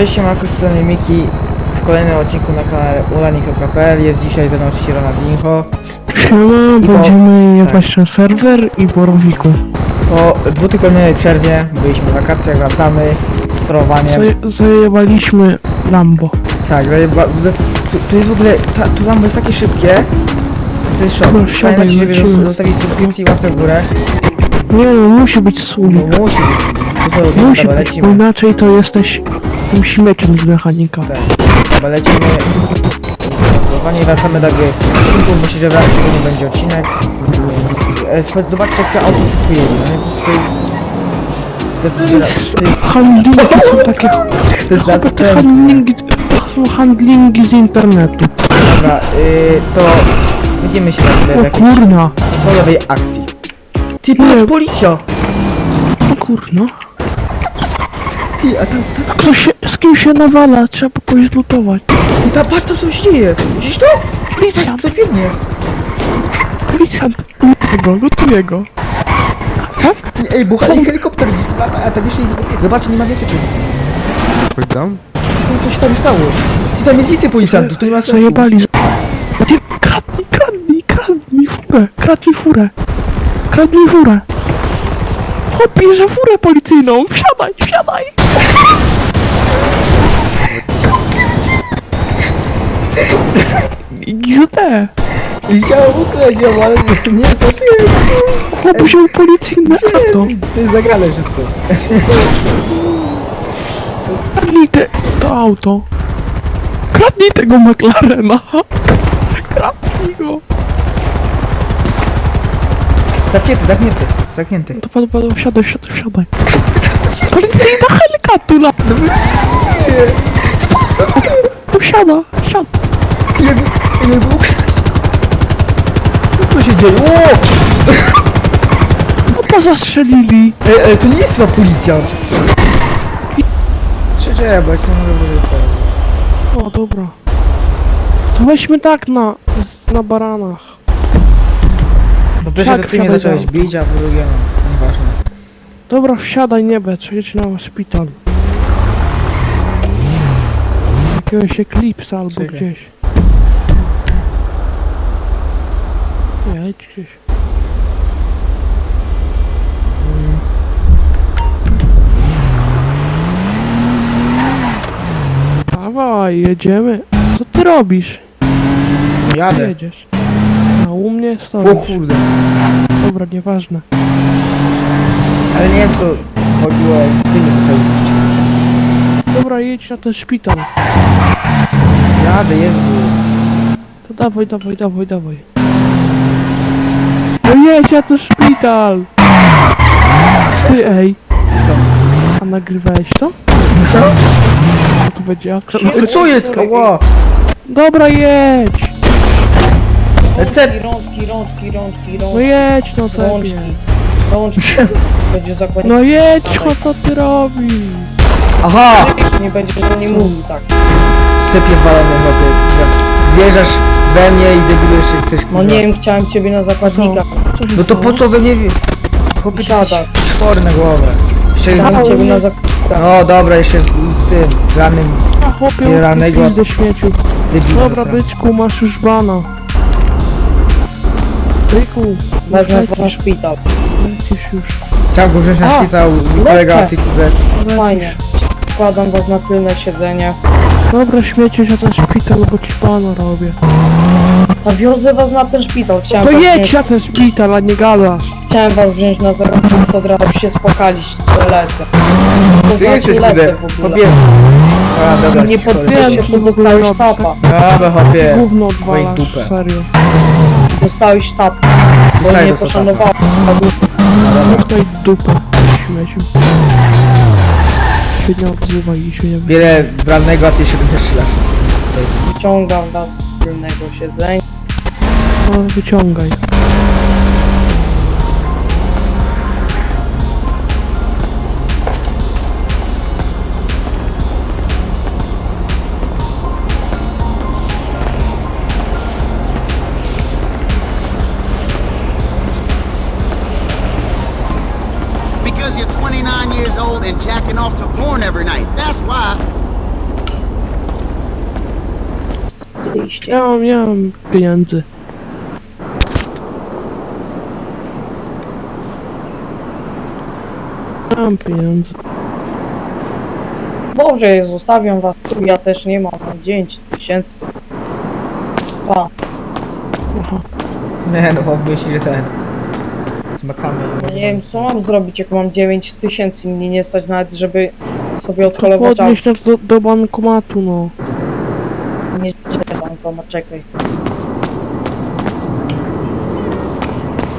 Cześć, siemanko, z strony Miki. W kolejnym odcinku na kanale ulani.pl Jest dzisiaj ze mną oczywiście Ronaldinho Siema, I po- będziemy jechać na serwer i borowiku. Po dwutygodniowej przerwie byliśmy w wakacjach, wracamy sterowaniem Zaje zajebaliśmy Lambo. Tak, zajeba... tu, tu jest w ogóle, ta, tu Lambo jest takie szybkie. To jest szok. No, wsiadaj, żeby zostawić subskrypcję i łapkę w górę? Nie no, musi być No słowik. musi być? Musi być, bo inaczej to jesteś tym śmieciem z mechanika. Tak, dobra, lecimy i wracamy do gry Myślę, że wraz nie będzie odcinek E, Zobaczcie jak to auto no nie? To jest... To jest... Handlingi są takie... To jest te następne. handlingi... To są handlingi z internetu. Dobra, y, to będziemy się na w O jakiejś kurna. bojowej akcji. Ty, Nie. patrz, policja! O kurna. Ty, a tam, tam, Ktoś się, z kim się nawala, trzeba kogoś zlutować. tam, patrz, tam co się dzieje! Widzisz to? Policjant, biegnie. policjant. Lutuję go, lutuję go. Nie, Ej, i helikopter gdzieś a tak jeszcze nic... Zobacz, nie ma więcej Chodź tam? Co się tam stało? Ty, tam jest więcej policjantów, to nie ma sensu. Zajebali. Gdzie? Kradnij, kradnij, kradnij furę, kradnij furę. Kradnij furę. Chłop bierze furę policyjną, wsiadaj, wsiadaj. I chciałem ukraść ją, ale nie, nie, to ty, Chłop wziął policyjne auto. to jest zagrane wszystko. Kradnij te, to auto. Kradnij tego McLarena. Kradnij go. Zamknięty, zamknięty, zamknięty. To padł, padł, wsiadaj, wsiadaj, wsiadaj. Policyjna helikoptura. Wsiada, wsiada. Ile, ile był? Co tu się dzieje? O! No pozastrzelili. Ej, ej, to nie jest chyba policjant. Szczerze, bo jak to może być to... O, dobra. To weźmy tak na, na baranach. Po pierwsze Tak, ty mnie wsiadaj zacząłeś bić, a po drugie no, nieważne. Dobra, wsiadaj, nie bez, jedź na szpital. Jakiegoś Eclipse albo Czekaj. gdzieś. Nie, jedź gdzieś. Dawaj, jedziemy. Co ty robisz? Jadę. Jedziesz. A u mnie O stoisz. kurde. Dobra, nieważne. Ale nie wiem co chodziło, jak ty nie bić. Dobra, jedź na ten szpital. Jadę, Jezu. To dawaj, dawaj, dawaj, dawaj. No jedź na ten szpital! Ty ej. Co? A nagrywałeś to? Co? A to będzie akcja. Co jest? Dobra, jedź! Recept! Rączki, rączki, rączki, No rączki, jedź, no co rączki, rączki. Będzie zakładnik. No jedź, co ty robisz? Aha! Nie będzie do nie mówił tak. Cepie walony chłopie. Wjeżdżasz we mnie i debilu jeszcze chcesz No kurwa. nie wiem, chciałem ciebie na zakładnika. Co się No to po co we mnie... wie- Chłopie, jesteś chory na głowę. Jeszcze... Chciałem ciebie na zakładnika. No dobra, jeszcze z, z tym ranym A chłopie, Pieranego. ukryć ze śmieciu. debilem. Dobra, byczku, masz już bana. Byku, Wezmę was na szpital. lecisz już. Chciałem go wziąć na A, szpital, kolega lecę. Z. Fajnie. Wkładam was na tylne siedzenie. Dobra, śmieciu się ten szpital, bo ci bana robię. A wiozę was na ten szpital. Chciałem, To was jedź wziąć, na ten szpital, a nie gadasz. chciałem was wziąć na zakładnika, od razu się spokalić, co lecę. To Ty jesteś znaczy lecę w ogóle. pobiegnę. A, dobra, Nie ci się, Wiem, co dostałeś robisz. tapa. Dobra, chłopie. Gówno odwalasz, dupę. serio. Dostałeś tapa. Bo Daj nie dostał poszanowałem. Tutaj dupę, śmieciu. Się nie odzywaj i się nie wy... Wiele branego, a ty się będziesz strzelasz. Wyciągam was z tylnego siedzenia. No, wyciągaj. years old and jacking off to porn every night. That's why. Ja mam, ja mam pieniędzy. Pieniądze. Dobrze, zostawiam was. Ja też nie mam 9 tysięcy. Pa. Aha. Nie no, obmyśl ten. Makamy. ja nie wiem co mam zrobić, jak mam 9 tysięcy i mnie nie stać nawet, żeby sobie To odholować auto. podnieś nas do, do bankomatu, no. Nie działa bankomat, czekaj.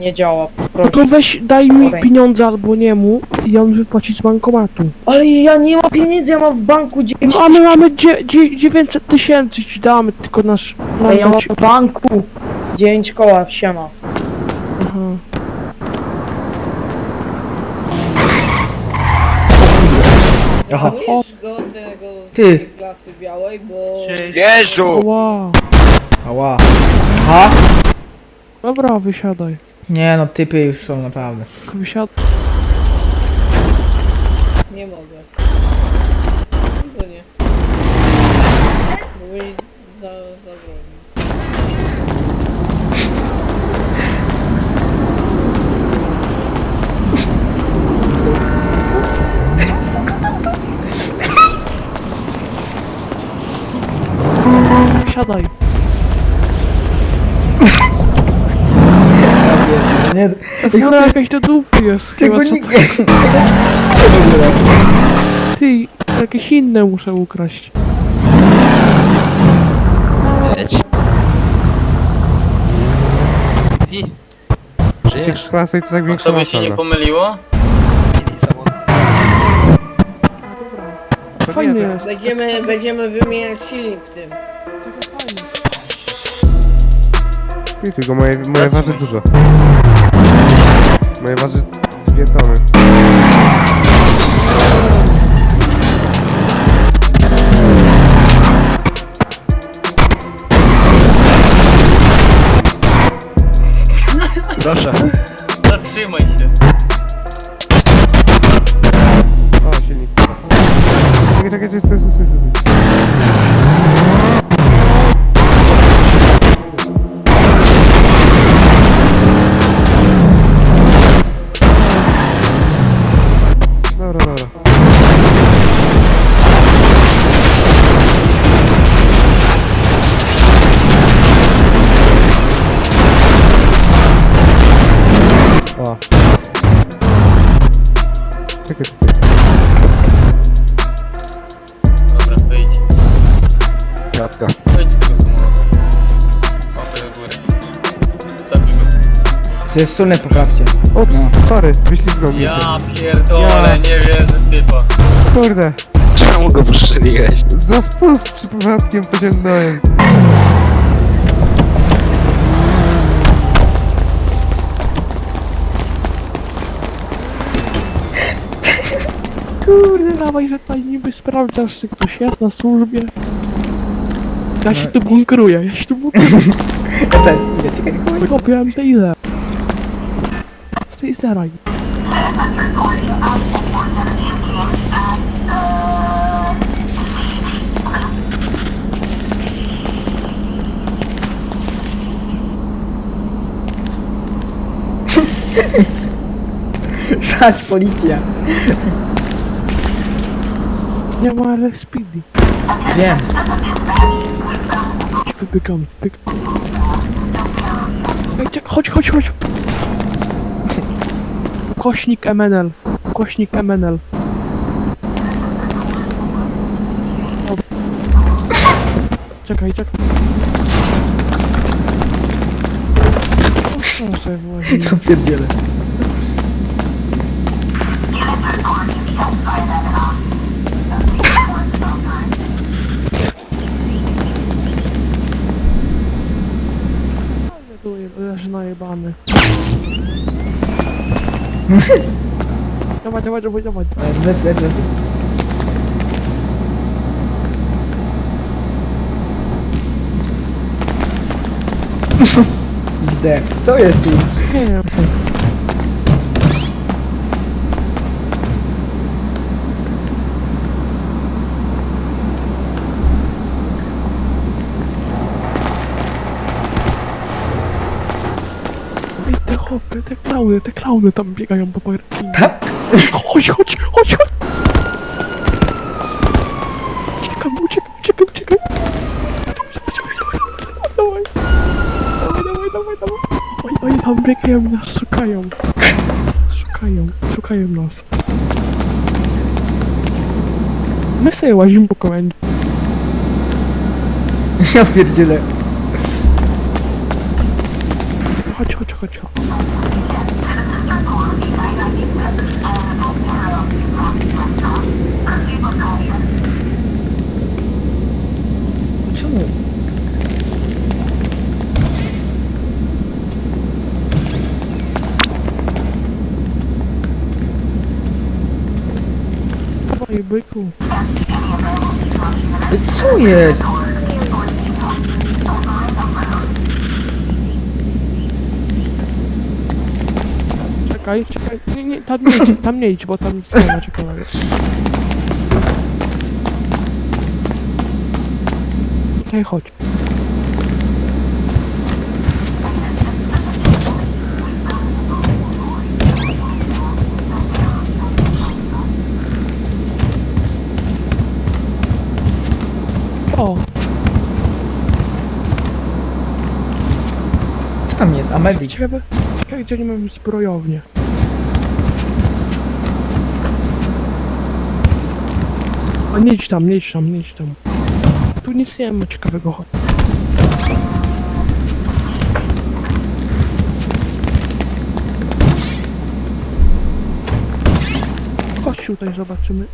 Nie działa, No proszę. to weź, daj mi Okej. pieniądze albo nie mu i on wypłaci z bankomatu. Ale ja nie mam pieniędzy, ja mam w banku 9 No a my mamy dzie, dzie, 900 tysięcy ci damy, tylko nasz... Ale ja mam dać- w banku 9 koła, siema. Aha. Bierz go tego z Ty. tej klasy białej, bo... Jezu! Ła. Ała. Aha. Dobra, wysiadaj. Nie no, typy już są naprawdę. Wysiadaj. Nie mogę. Bo nie. Bo mi za, zabroni. Siadaj. Nie, fura jakaś do dupy jest. tego chyba, co- nikt nie... Ty, jakieś inne muszę ukraść. Ciek z klasy to tak większa To by się nie masa. pomyliło? Fajny jest. Będziemy, będziemy wymieniać silnik w tym. Ty, tylko moje, moje waży dużo. Moje waży dwie tony. Zatrzymaj Sobie stronę poprawcie. O, No. sorry, wyślizgnął mnie. Ja pierdolę, Ja. nie wierzę typa. Kurde, Czemu go postrzeliłeś? za spust przypadkiem pociągnąłem. Kurde, dawaj, że tutaj niby sprawdzasz, czy ktoś jest na służbie. Ja się tu bunkruję, ja się tu bunkruję. Ja też, idę, czekaj, chuj. Kopiłem tyle. Z tej zeraj. Sadź policja. Nie ma ale speedy. Wiem. Wybiegam, wybiegam. Ej, czek- chodź, chodź, chodź. Kośnik MNL. Kośnik MNL. Dobra. Czekaj, czekaj. O. Dawaj, dawaj, dawaj, dawaj. Lec, lec, lec. Zdech. Co jest tu? Nie wiem. Dobra, te klauny, te klauny tam biegają po parkingu. Chodź, chodź, chodź, chodź! Uciekam, uciekam, uciekam, uciekam! Dawaj, dawaj, dawaj, dawaj, dawaj, dawaj! Oni, oni tam biegają i nas szukają. Szukają, szukają nas. My sobie łazimy po komendzie. Ja pierdzielę. Chodź, chodź, chodź, chodź. Czemu? Dawaj, byku. Ej, Co jest? Czekaj, czekaj, nie, nie, tam nie idź, tam nie idź, bo tam nic nie ma ciekawego. Tutaj chodź. O, Co tam jest? A medic? ciekawe, ciekawe gdzie nie mam zbrojownię. A nie idź tam, nie idź tam, nie idź tam. Tu nic nie ma ciekawego, chodź. Chodź tutaj, zobaczymy.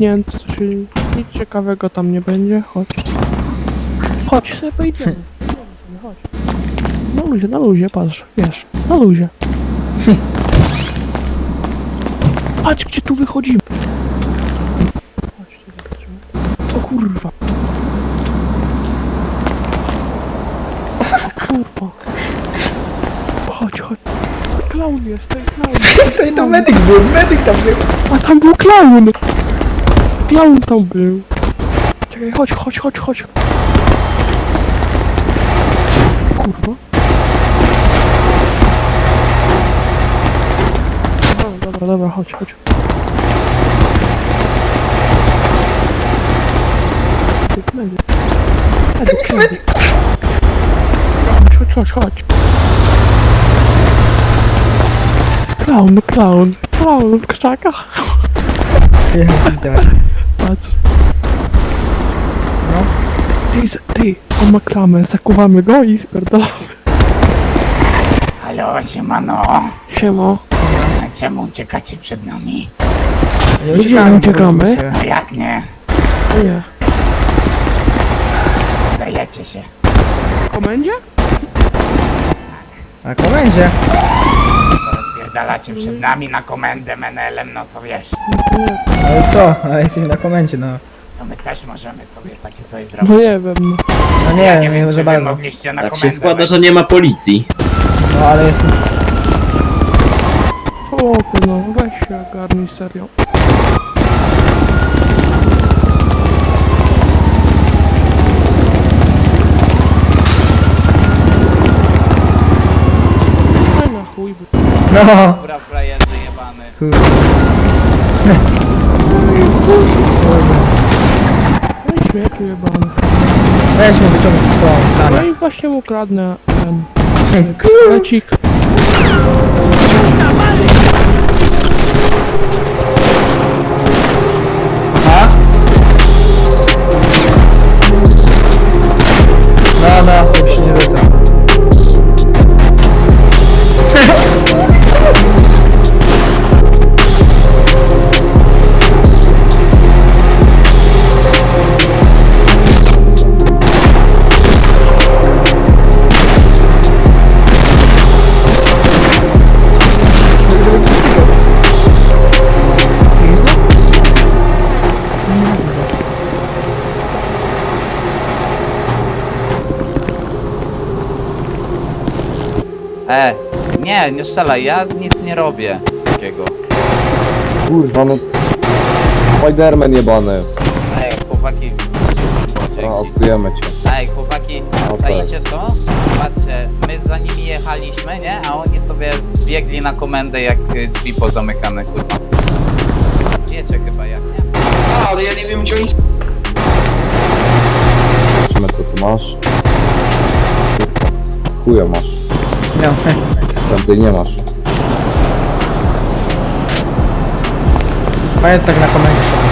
Zamknięte, czyli nic ciekawego tam nie będzie, chodź. Chodź sobie pojedziemy. Chodź. Na luzie, na luzie, patrz, wiesz, na luzie. Patrz, gdzie tu wychodzimy. O kurwa. O kurwa. Chodź, chodź. Klaun jest, ten klaun. Co to medyk był? Medyk tam był. A tam był klaun! Klaun tam był. Czekaj, chodź, chodź, chodź, chodź. Kurwa. Dobra, dobra, dobra, chodź, chodź. Medyk, medyk. Medyk, medyk. Chodź, chodź, chodź. Klaun, klaun, klaun w krzakach. Ja widzę. Patrz. No. Ty, ty, on ma klamę, zakuwamy go i spierdolamy. Halo, siemano. Siemo. A Czemu uciekacie przed nami? Nie Gdzie uciekamy, uciekamy? A jak nie? O nie. Dajecie się. Komendzie? Na komendzie. Skoro spierdalacie przed nami na komendę menelem, no to wiesz, Ale co? Ale jesteśmy na komendzie, no. to my też możemy sobie takie coś no zrobić. nie wiem. no. No nie, Nie nie wiem, wiem czy za wy bardzo. mogliście na Tak komendę się składa, wejść. że nie ma policji. No ale... Chłopie, no weź się ogarnij serio. No! Dobra, frajerzy jebany. Kurde. no i śmieci jebany. Weźmy wyciągnąć tą No i właśnie mu kradnę ten lecik. E, nie, nie strzelaj, ja nic nie robię takiego. Kurwa, no... Spiderman jebany. Ej, chłopaki. O, A, odkryjemy cię. Ej, chłopaki, No to? Patrzcie, my za nimi jechaliśmy, nie? A oni sobie biegli na komendę jak y, drzwi pozamykane, kurwa. Wiecie chyba jak, nie? ale ja nie wiem gdzie oni Zobaczymy co tu masz. Chuja masz. No, Prędzej nie masz. pamiętaj tak na komendzie.